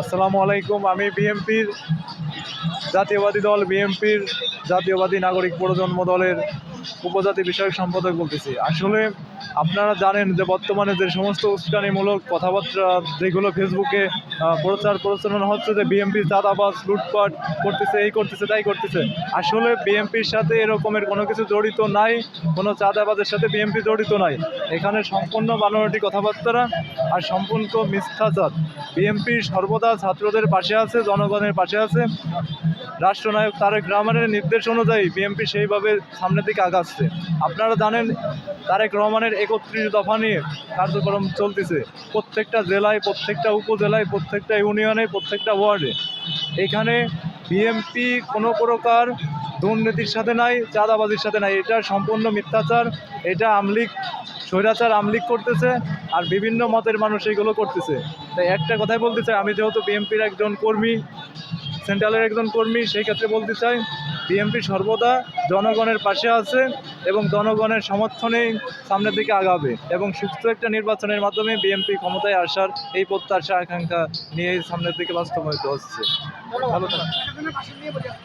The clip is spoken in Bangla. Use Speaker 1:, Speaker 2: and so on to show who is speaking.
Speaker 1: আসসালামু আলাইকুম আমি বিএমপির জাতীয়বাদী দল বিএমপির জাতীয়বাদী নাগরিক প্রজন্ম দলের উপজাতি বিষয়ক সম্পাদক বলতেছি। আসলে আপনারা জানেন যে বর্তমানে যে সমস্ত উস্কানিমূলক কথাবার্তা, যেগুলো ফেসবুকে প্রচার প্রচারণা হচ্ছে যে বিএমপি চাঁদাবাজ, লুটপাট করতেছে, এই করতেছে, তাই করতেছে। আসলে বিএমপির সাথে এরকমের কোনো কিছু জড়িত নাই, কোনো চাঁদাবাজের সাথে বিএমপি জড়িত নাই। এখানে সম্পূর্ণ বানোয়াটি কথাবার্তা আর সম্পূর্ণ মিথ্যাচার। বিএমপি সর্বদা ছাত্রদের পাশে আছে, জনগণের পাশে আছে। রাষ্ট্রনায়ক তারেক রহমানের নির্দেশ অনুযায়ী বিএনপি সেইভাবে সামনের দিকে আগাচ্ছে আপনারা জানেন, তারেক রহমানের একত্রিশ দফা নিয়ে কার্যক্রম চলতেছে। প্রত্যেকটা জেলায়, প্রত্যেকটা উপজেলায়, প্রত্যেকটা ইউনিয়নে, প্রত্যেকটা ওয়ার্ডে। এখানে বিএমপি কোনো প্রকার দুর্নীতির সাথে নাই, চাঁদাবাজির সাথে নাই। এটা সম্পূর্ণ মিথ্যাচার, এটা আমলিক, স্বৈরাচার আমলিক করতেছে আর বিভিন্ন মতের মানুষ এগুলো করতেছে। তাই একটা কথাই বলতে চাই, আমি যেহেতু বিএমপির একজন কর্মী সেন্ট্রালের একজন কর্মী, সেই ক্ষেত্রে বলতে চাই, বিএনপি সর্বদা জনগণের পাশে আছে এবং জনগণের সমর্থনেই সামনের দিকে আগাবে এবং সুস্থ একটা নির্বাচনের মাধ্যমে বিএনপি ক্ষমতায় আসার এই প্রত্যাশা, আকাঙ্ক্ষা নিয়ে সামনের দিকে বাস্তবায়িত হচ্ছে ভালো।